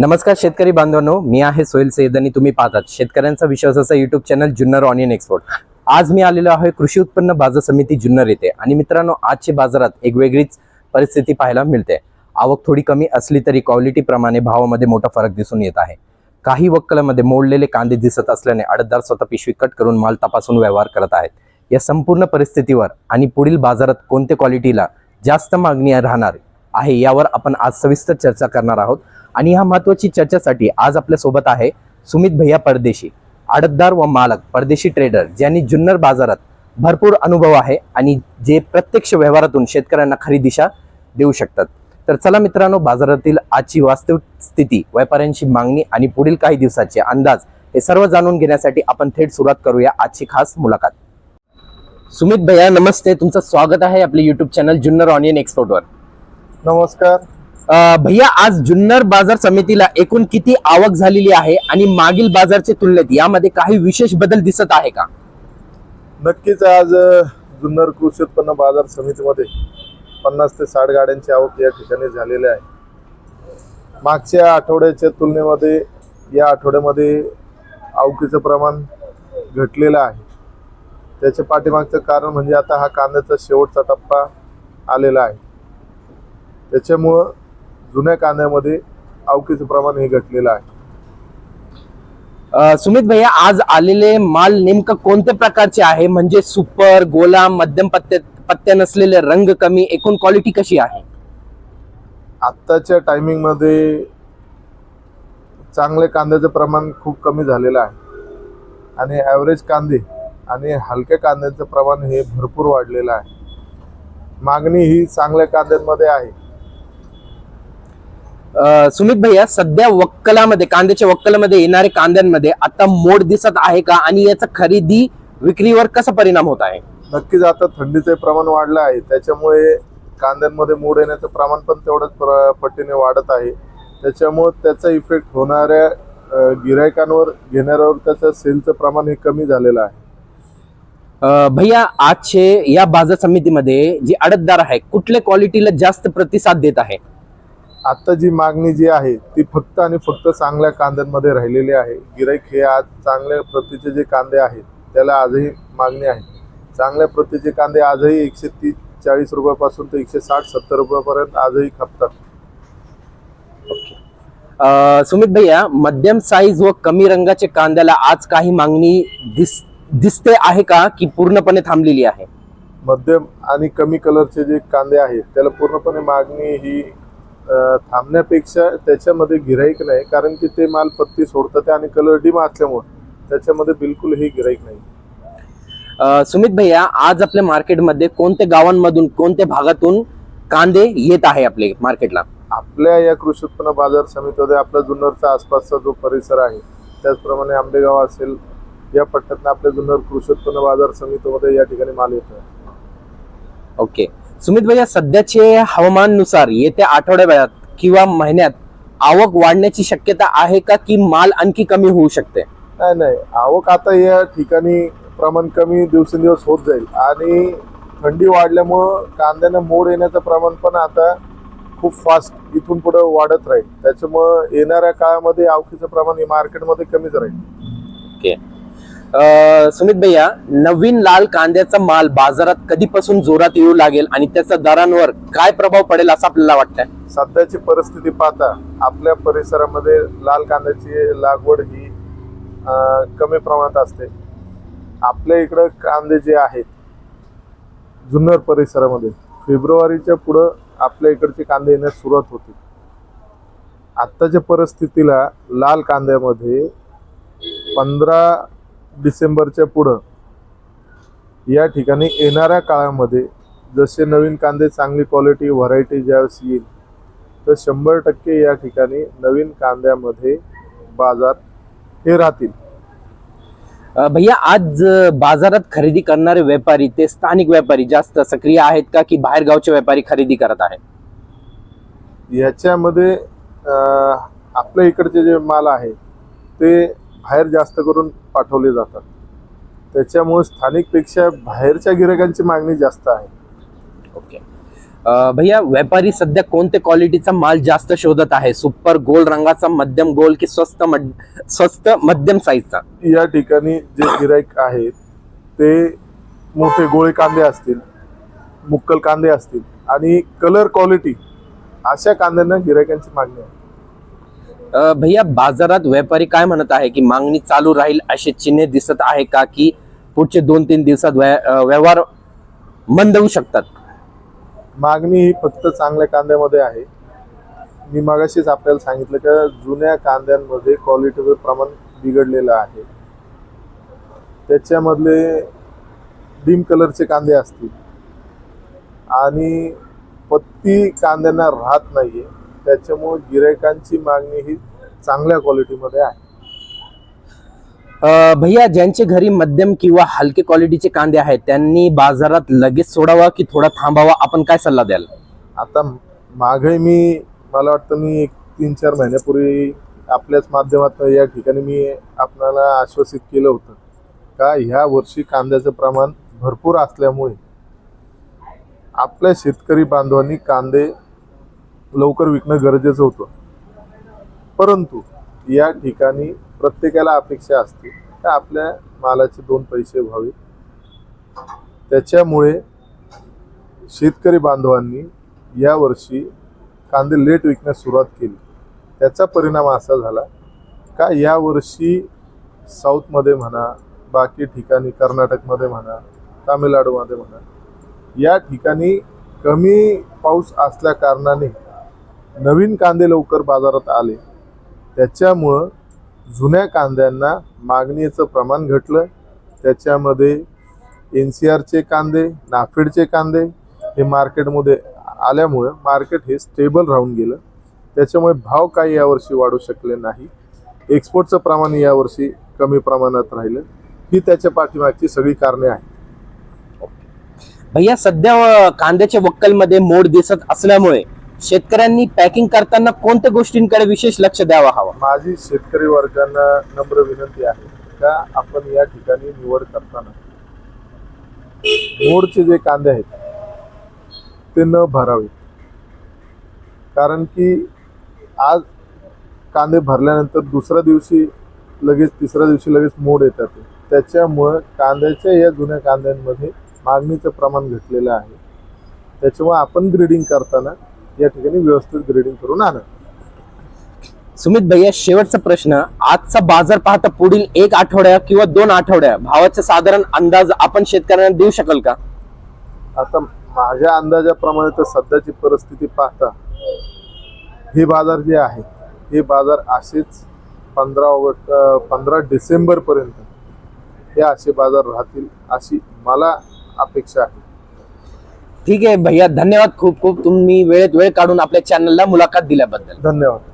नमस्कार शेतकरी बांधवांनो मी आहे सोहेल सैद आणि तुम्ही पाहतात शेतकऱ्यांचा विश्वासाचा YouTube channel Junnar onion export आज मी आलेलो आहे कृषी उत्पन्न बाजार समिती जुन्नर येथे आणि मित्रांनो आजच्या बाजारात एक वेगळीच परिस्थिती पाहायला मिळते. आवक थोडी कमी असली तरी क्वालिटी प्रमाणे भावामध्ये मोठा फरक दिसून येत आहे. काही वक्कलामध्ये मोडलेले कांदे दिसत असल्याने अडतदार स्वतः पिशवी कट करून माल तपासून व्यवहार करत आहेत. या संपूर्ण परिस्थितीवर आणि पुढील बाजारात कोणत्या क्वालिटीला जास्त मागणी राहणार आहे यावर आपण आज सविस्तर चर्चा करणार आहोत. आणि ह्या महत्वाची चर्चेसाठी आज आपल्यासोबत आहे सुमित भैया परदेशी आडतदार व मालक परदेशी ट्रेडर ज्यांनी जुन्नर बाजारात भरपूर अनुभव आहे आणि जे प्रत्यक्ष व्यवहारातून शेतकऱ्यांना खरी दिशा देऊ शकतात. तर चला मित्रांनो बाजारातील आजची वास्तविक स्थिती व्यापाऱ्यांची मागणी आणि पुढील काही दिवसाचे अंदाज हे सर्व जाणून घेण्यासाठी आपण थेट सुरुवात करूया आजची खास मुलाखत. सुमित भैया नमस्ते. तुमचं स्वागत आहे आपले युट्यूब चॅनल जुन्नर ऑनियन एक्सपोर्टवर नमस्कार. भैया आज जुन्नर बाजार समितीला एकूण किती आवक झालेली आहे आणि मागील बाजारच्या तुलनेत यामध्ये काही विशेष बदल दिसत आहे का? नक्कीच आज जुन्नर कृषी उत्पन्न बाजार समितीमध्ये पन्नास ते साठ गाड्यांची आवक या ठिकाणी झालेली आहे. मागच्या आठवड्याच्या तुलनेमध्ये या आठवड्यामध्ये आवकीचं प्रमाण घटलेलं आहे. त्याच्या पाठीमागचं कारण म्हणजे आता हा कांद्याचा शेवटचा टप्पा आलेला आहे. त्याच्यामुळं जुन्या कांद्यामध्ये आवकीचं प्रमाण हे घटलेलं आहे. सुमित भैया आज आलेले माल नेमकं कोणत्या प्रकारचे आहे? म्हणजे सुपर गोला मध्यम पत्ते पत्त्या नसलेले रंग कमी एकूण क्वालिटी कशी आहे? आत्ताच्या टायमिंगमध्ये चांगले कांद्याचं प्रमाण खूप कमी झालेलं आहे. आणि ॲव्हरेज कांदे आणि हलक्या कांद्याचं प्रमाण हे भरपूर वाढलेलं आहे. मागणी ही चांगल्या कांद्यांमध्ये आहे. सुमित भैया सध्या वक्कलामध्ये कांद्याच्या वक्कलामध्ये येणारे कांद्यांमध्ये आता मोड दिसत आहे का? आणि याचा खरेदी विक्रीवर कसा परिणाम होत आहे? नक्कीच आता थंडीचे प्रमाण वाढलं आहे. त्याच्यामुळे कांद्यांमध्ये मूड येण्याचं प्रमाण पण तेवढंच पटीने वाढत आहे. त्याच्यामुळे त्याचा इफेक्ट होणाऱ्या गिरायकांवर घेणाऱ्यावर त्याचं सेलचं प्रमाण हे कमी झालेलं आहे. भैया आजचे या बाजार समितीमध्ये जी अडतदार आहे कुठल्या क्वालिटीला जास्त प्रतिसाद देत आहे? आता जी मागणी जी आहे ती फक्त आणि फक्त चांगल्या कांद्यांमध्ये राहिलेली आहे. गिराईक हे आज चांगल्या प्रतीचे जे कांदे आहेत त्याला आजही मागणी आहे. चांगल्या प्रतीचे कांदे आजही एकशे तीस चाळीस रुपयापासून ते एकशे साठ सत्तर रुपयापर्यंत आजही खपतात. सुमित भैया मध्यम साईज व कमी रंगाचे कांद्याला आज काही मागणी दिस दिसते आहे का की पूर्णपणे थांबलेली आहे? मध्यम आणि कमी कलरचे जे कांदे आहेत त्याला पूर्णपणे मागणी ही थांबण्यापेक्षा त्याच्यामध्ये गिराईक नाही कारण की ते माल पत्ती सोडतात आणि कलर डिम असल्यामुळे त्याच्यामध्ये बिलकुल ही गिराईक नाही. सुमित भैया आज आपल्या मार्केटमध्ये कोणत्या गावांमधून कोणत्या भागातून कांदे येत आहे आपले मार्केटला? आपल्या या कृषी उत्पन्न बाजार समितीमध्ये आपल्या जुन्नरचा आसपासचा जो परिसर आहे त्याचप्रमाणे आंबेगाव असेल या पट्ट्यातनं आपल्या जुन्नर कृषी उत्पन्न बाजार समितीमध्ये या ठिकाणी माल येतो ओके. सुमित भैया सध्याचे हवामानानुसार येत्या आठवड्याभरात किंवा महिन्यात आवक वाढण्याची शक्यता आहे का की माल आणखी कमी होऊ शकते? नाही नाही. आवक आता या ठिकाणी प्रमाण कमी दिवसेंदिवस होत जाईल. आणि थंडी वाढल्यामुळं कांद्यानं मोड येण्याचं प्रमाण पण आता खूप फास्ट इथून पुढे वाढत राहील. त्याच्यामुळं येणाऱ्या काळामध्ये आवकीचं प्रमाण हे मार्केटमध्ये कमीच राहील. सुमित भैया नवीन लाल कांद्याचा माल बाजारात कधीपासून जोरात येऊ लागेल आणि त्याचा दरांवर काय प्रभाव पडेल असं आपल्याला वाटतंय? सध्याची परिस्थिती पाहता आपल्या परिसरामध्ये लाल कांद्याची लागवड ही कमी प्रमाणात असते. आपल्या इकडं कांदे जे आहेत जुन्नर परिसरामध्ये फेब्रुवारीच्या पुढं आपल्या इकडचे कांदे येण्यास सुरुवात होते. आत्ताच्या परिस्थितीला लाल कांद्यामध्ये पंधरा डिसेंबरच्या पुढं या ठिकाणी येणाऱ्या काळामध्ये जसे नवीन कांदे चांगली क्वालिटी व्हरायटी ज्यावेळेस येईल तर शंभर टक्के या ठिकाणी नवीन कांद्यामध्ये बाजार हे राहतील. भैया आज बाजारात खरेदी करणारे व्यापारी ते स्थानिक व्यापारी जास्त सक्रिय आहेत का की बाहेर गावचे व्यापारी खरेदी करत आहेत? याच्यामध्ये आपल्या इकडचे जे माल आहे ते बाहेर जास्त करून पाठवले जातात. त्याच्यामुळे स्थानिकपेक्षा बाहेरच्या गिरायकांची मागणी जास्त आहे. ओके. भैया व्यापारी सध्या कोणत्या क्वालिटीचा माल जास्त शोधत आहे? सुपर गोल रंगाचा मध्यम गोल की स्वस्त मध- स्वस्त मध्यम साईजचा या ठिकाणी जे गिराईक आहेत ते मोठे गोळे कांदे असतील मुक्कल कांदे असतील आणि कलर क्वालिटी अशा कांद्यांना गिरायकांची मागणी आहे. भैया बाजारात व्यापारी काय म्हणत आहे की मागणी चालू राहील असे चिन्हे दिसत आहे का की पुढचे दोन तीन दिवसात व्या- व्यवहार मंद होऊ शकतात? मागणी ही फक्त चांगल्या कांद्यामध्ये आहे. मी मागाशीच आपल्याला सांगितलं का जुन्या कांद्यांमध्ये क्वालिटीचं प्रमाण बिघडलेलं आहे. त्याच्यामधले डीम कलरचे कांदे असतील. आणि पत्ती कांद्यांना राहत नाहीये. त्याच्यामुळे गिरायकांची मागणी ही चांगल्या क्वालिटीमध्ये आहे. भैया ज्यांचे घरी मध्यम किंवा हलके क्वालिटीचे कांदे आहेत त्यांनी बाजारात लगेच सोडावा की थोडा थांबावा? आपण काय सल्ला द्याल? आता मागे मी मला वाटतं मी एक तीन चार महिन्यापूर्वी आपल्याच माध्यमातून या ठिकाणी मी आपल्याला आश्वासित केलं होतं का ह्या वर्षी कांद्याचं प्रमाण भरपूर असल्यामुळे आपल्या शेतकरी बांधवांनी कांदे लवकर विकणं गरजेचं होतं. परंतु या ठिकाणी प्रत्येकाला अपेक्षा असते का आपल्या मालाचे दोन पैसे व्हावे. त्याच्यामुळे शेतकरी बांधवांनी यावर्षी कांदे लेट विकण्यास सुरुवात केली. त्याचा परिणाम असा झाला का यावर्षी साऊथमध्ये म्हणा बाकी ठिकाणी कर्नाटकमध्ये म्हणा तामिळनाडूमध्ये म्हणा या ठिकाणी कमी पाऊस असल्या कारणाने नवीन कांदे लवकर बाजारात आले. त्याच्यामुळं जुन्या कांद्यांना मागणीचं प्रमाण घटलं. त्याच्यामध्ये एन सी आरचे कांदे नाफेडचे कांदे हे मार्केटमध्ये आल्यामुळं मार्केट हे स्टेबल राहून गेलं. त्याच्यामुळे भाव काही यावर्षी वाढू शकले नाही. एक्सपोर्टचं प्रमाण यावर्षी कमी प्रमाणात राहिलं. ही त्याच्या पाठीमागची सगळी कारणे आहेत. भैया सध्या कांद्याच्या वक्कलमध्ये मोड दिसत असल्यामुळे शेतकऱ्यांनी पॅकिंग करताना कोणत्या गोष्टींकडे विशेष लक्ष द्यावा हवा? माझी शेतकरी वर्गांना नम्र विनंती आहे का आपण या ठिकाणी निवड करताना मोडचे जे कांदे आहेत ते न भरावे. कारण की आज कांदे भरल्यानंतर दुसऱ्या दिवशी लगेच तिसऱ्या दिवशी लगेच मोड येतात. त्याच्यामुळं कांद्याच्या या जुन्या कांद्यांमध्ये मागणीचं प्रमाण घटलेलं आहे. त्याच्यामुळे आपण ग्रेडिंग करताना या ठिकाणी व्यवस्थित ग्रेडिंग करून आणा. सुमित भैया शेवटचा प्रश्न. आजचा बाजार पाहता पुढील एक आठवड्या किंवा दोन आठवड्या भावाचा साधारण अंदाज आपण शेतकऱ्यांना देऊ शकाल का? आता माझ्या अंदाजाप्रमाणे तर सध्याची परिस्थिती पाहता हे बाजार जे आहेत हे बाजार असेच पंधरा ऑगस्ट पंधरा डिसेंबरपर्यंत हे असे बाजार राहतील अशी मला अपेक्षा आहे. ठीक आहे भैया धन्यवाद. खूप खूप. तुम्ही वेळेत वेळ काढून आपल्या चॅनलला मुलाखत दिल्याबद्दल. धन्यवाद.